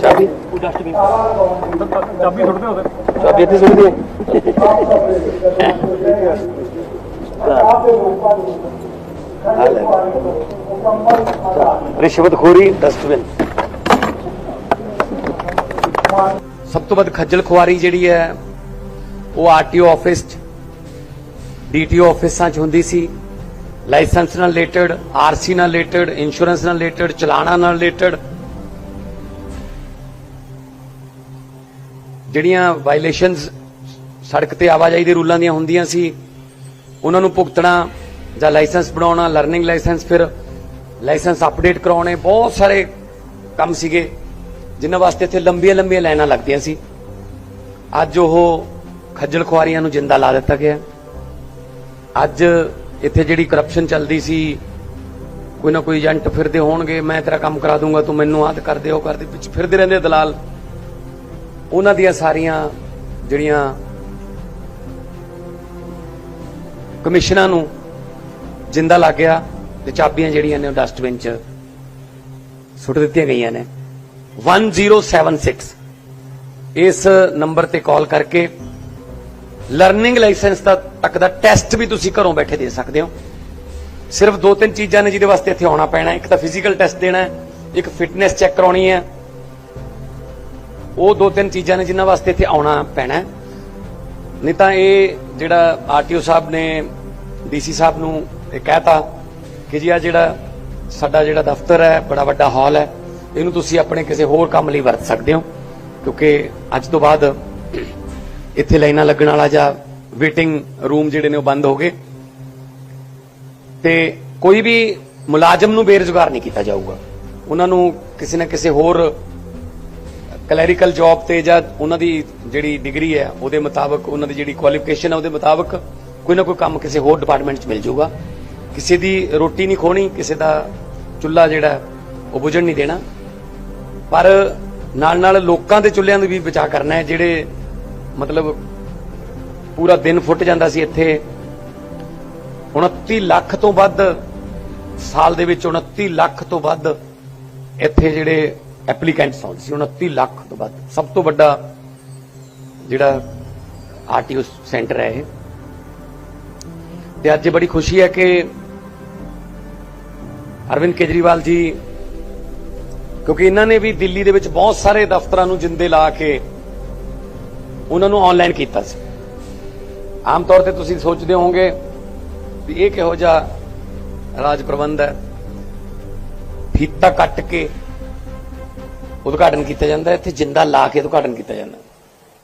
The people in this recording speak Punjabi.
ਚਾਬੀ ਉਹ ਡਸਟਬਿਨ ਚਾਬੀ ਸੁੱਟਦੇ ਉਹਦੇ ਚਾਬੀ ਇੱਥੇ ਸੁੱਟ ਦੇ ਸਭ ਤੋਂ ਰਿਸ਼ਵਤਖੋਰੀ ਡਸਟਬਿਨ ਸਭ ਤੋਂ ਵੱਧ ਖੱਜਲ ਖੁਆਰੀ ਜਿਹੜੀ ਹੈ, ਉਹ ਆਰਟੀਓ ਆਫਿਸ 'ਚ ਡੀਟੀਓ ਆਫਿਸਾਂ 'ਚ ਹੁੰਦੀ ਸੀ। ਲਾਇਸੈਂਸ ਨਾਲ ਰਿਲੇਟਡ, ਆਰਸੀ ਨਾਲ ਰਿਲੇਟਡ, ਇੰਸ਼ੋਰੈਂਸ ਨਾਲ ਰਿਲੇਟਡ, ਚਲਾਣਾ ਨਾਲ ਰਿਲੇਟਡ। ਜਿਹੜੀਆਂ ਵਾਇਲੇਸ਼ਨਸ ਸੜਕ ਤੇ ਆਵਾਜਾਈ ਦੇ ਰੂਲਾਂ ਦੀਆਂ ਹੁੰਦੀਆਂ ਸੀ, ਉਹਨਾਂ ਨੂੰ ਭੁਗਤਣਾ ਜਾਂ ਲਾਇਸੈਂਸ ਬਣਾਉਣਾ ਲਰਨਿੰਗ ਲਾਇਸੈਂਸ ਫਿਰ ਲਾਇਸੈਂਸ ਅਪਡੇਟ ਕਰਾਉਣੇ, ਬਹੁਤ ਸਾਰੇ ਕੰਮ ਸੀਗੇ, ਜਿਨ੍ਹਾਂ ਵਾਸਤੇ ਇੱਥੇ ਲੰਬੀਆਂ ਲੰਬੀਆਂ ਲਾਈਨਾਂ ਲੱਗਦੀਆਂ ਸੀ। ਅੱਜ ਉਹ ਖੱਜਲ ਖੁਆਰੀਆਂ ਨੂੰ ਜਿੰਦਾ ਲਾ ਦਿੱਤਾ ਗਿਆ। ਅੱਜ ਇੱਥੇ ਜਿਹੜੀ ਕਰਪਸ਼ਨ ਚੱਲਦੀ ਸੀ, ਕੋਈ ਨਾ ਕੋਈ ਏਜੰਟ ਫਿਰਦੇ ਹੋਣਗੇ, ਮੈਂ ਤੇਰਾ ਕੰਮ ਕਰਾ ਦੂੰਗਾ, ਤੂੰ ਮੈਨੂੰ ਆਦ ਕਰ ਦੇ ਉਹ ਕਰ ਦੇ ਵਿੱਚ ਫਿਰਦੇ ਰਹਿੰਦੇ ਦਲਾਲ। ਉਹਨਾਂ ਦੀਆਂ ਸਾਰੀਆਂ ਜਿਹੜੀਆਂ ਕਮਿਸ਼ਨਾਂ ਨੂੰ ਜਿੰਦਾ ਲੱਗ ਗਿਆ ਤੇ ਚਾਬੀਆਂ ਜਿਹੜੀਆਂ ਨੇ ਉਹ ਡਸਟਬਿਨ 'ਚ ਸੁੱਟ ਦਿੱਤੀਆਂ ਗਈਆਂ ਨੇ। 1076 ਇਸ ਨੰਬਰ ਤੇ ਕਾਲ ਕਰਕੇ ਲਰਨਿੰਗ ਲਾਇਸੈਂਸ ਦਾ ਤੱਕ ਦਾ ਟੈਸਟ ਵੀ ਤੁਸੀਂ ਘਰੋਂ ਬੈਠੇ ਦੇ ਸਕਦੇ ਹੋ। ਸਿਰਫ ਦੋ ਤਿੰਨ ਚੀਜ਼ਾਂ ਨੇ ਜਿਹਦੇ ਵਾਸਤੇ ਇੱਥੇ ਆਉਣਾ ਪੈਣਾ ਇੱਕ ਤਾਂ ਫਿਜ਼ੀਕਲ ਟੈਸਟ ਦੇਣਾ ਹੈ, ਇੱਕ ਫਿਟਨੈਸ ਚੈੱਕ ਕਰਾਉਣੀ ਹੈ। ਉਹ ਦੋ ਤਿੰਨ ਚੀਜ਼ਾਂ ਨੇ ਜਿਨ੍ਹਾਂ ਵਾਸਤੇ ਇੱਥੇ ਆਉਣਾ ਪੈਣਾ ਨਹੀਂ ਤਾਂ ਇਹ ਜਿਹੜਾ ਆਰਟੀਓ ਸਾਹਿਬ ਨੇ, ਡੀਸੀ ਸਾਹਿਬ ਨੂੰ ਇਹ ਕਹਿਤਾ ਕਿ ਜੀ ਆ ਜਿਹੜਾ ਸਾਡਾ ਜਿਹੜਾ ਦਫ਼ਤਰ ਹੈ, ਬੜਾ ਵੱਡਾ ਹਾਲ ਹੈ, ਇਹਨੂੰ ਤੁਸੀਂ ਆਪਣੇ ਕਿਸੇ ਹੋਰ ਕੰਮ ਲਈ ਵਰਤ ਸਕਦੇ ਹੋ। ਕਿਉਂਕਿ ਅੱਜ ਤੋਂ ਬਾਅਦ ਇੱਥੇ ਲਾਈਨਾਂ ਲੱਗਣ ਵਾਲਾ ਜਾਂ ਵੇਟਿੰਗ ਰੂਮ ਜਿਹੜੇ ਨੇ ਉਹ ਬੰਦ ਹੋ ਗਏ। ਤੇ ਕੋਈ ਵੀ ਮੁਲਾਜ਼ਮ ਨੂੰ ਬੇਰੁਜ਼ਗਾਰ ਨਹੀਂ ਕੀਤਾ ਜਾਊਗਾ। ਉਹਨਾਂ ਨੂੰ ਕਿਸੇ ਨਾ ਕਿਸੇ ਹੋਰ ਕਲੈਰੀਕਲ ਜੌਬ ਤੇ ਜਾਂ ਉਹਨਾਂ ਦੀ ਜਿਹੜੀ ਡਿਗਰੀ ਹੈ, ਉਹਦੇ ਮੁਤਾਬਕ ਉਹਨਾਂ ਦੀ ਜਿਹੜੀ ਕੁਆਲੀਫਿਕੇਸ਼ਨ ਹੈ, ਉਹਦੇ ਮੁਤਾਬਕ ਕੋਈ ਨਾ ਕੋਈ ਕੰਮ ਕਿਸੇ ਹੋਰ ਡਿਪਾਰਟਮੈਂਟ 'ਚ ਮਿਲ ਜਾਊਗਾ। ਕਿਸੇ ਦੀ ਰੋਟੀ ਨਹੀਂ ਖੋਣੀ, ਕਿਸੇ ਦਾ ਚੁੱਲ੍ਹਾ ਜਿਹੜਾ ਉਹ ਬੁਝਣ ਨਹੀਂ ਦੇਣਾ। ਪਰ ਨਾਲ ਨਾਲ ਲੋਕਾਂ ਦੇ ਚੁੱਲ੍ਹਿਆਂ ਨੂੰ ਵੀ ਬਚਾ ਕਰਨਾ ਹੈ, ਜਿਹੜੇ ਮਤਲਬ ਪੂਰਾ ਦਿਨ ਫੁੱਟ ਜਾਂਦਾ ਸੀ ਇੱਥੇ। 29 ਲੱਖ ਤੋਂ ਵੱਧ ਸਾਲ ਦੇ ਵਿੱਚ 29 ਲੱਖ ਤੋਂ ਵੱਧ ਇੱਥੇ ਜਿਹੜੇ ਐਪਲੀਕੈਂਟਸ ਆਉਂਦੇ ਸੀ। 29 ਲੱਖ ਤੋਂ ਵੱਧ। ਸਭ ਤੋਂ ਵੱਡਾ ਜਿਹੜਾ ਆਰਟੀਓ ਸੈਂਟਰ ਹੈ ਇਹ। ਤੇ ਅੱਜ ਬੜੀ ਖੁਸ਼ੀ ਹੈ ਕਿ ਅਰਵਿੰਦ ਕੇਜਰੀਵਾਲ ਜੀ, ਕਿਉਂਕਿ ਇਹਨਾਂ ਨੇ ਵੀ ਦਿੱਲੀ ਦੇ ਵਿੱਚ ਬਹੁਤ ਸਾਰੇ ਦਫ਼ਤਰਾਂ ਨੂੰ ਜਿੰਦੇ ਲਾ ਕੇ ਉਹਨਾਂ ਨੂੰ ਆਨਲਾਈਨ ਕੀਤਾ ਸੀ। ਆਮ ਤੌਰ ਤੇ ਤੁਸੀਂ ਸੋਚਦੇ ਹੋਵੋਗੇ ਵੀ ਇਹ ਕਿਹੋ ਜਿਹਾ ਰਾਜ ਪ੍ਰਬੰਧ ਹੈ। ਫੀਤਾ ਕੱਟ ਕੇ ਉਦਘਾਟਨ ਕੀਤਾ ਜਾਂਦਾ ਇੱਥੇ ਜਿੰਦਾ ਲਾ ਕੇ ਉਦਘਾਟਨ ਕੀਤਾ ਜਾਂਦਾ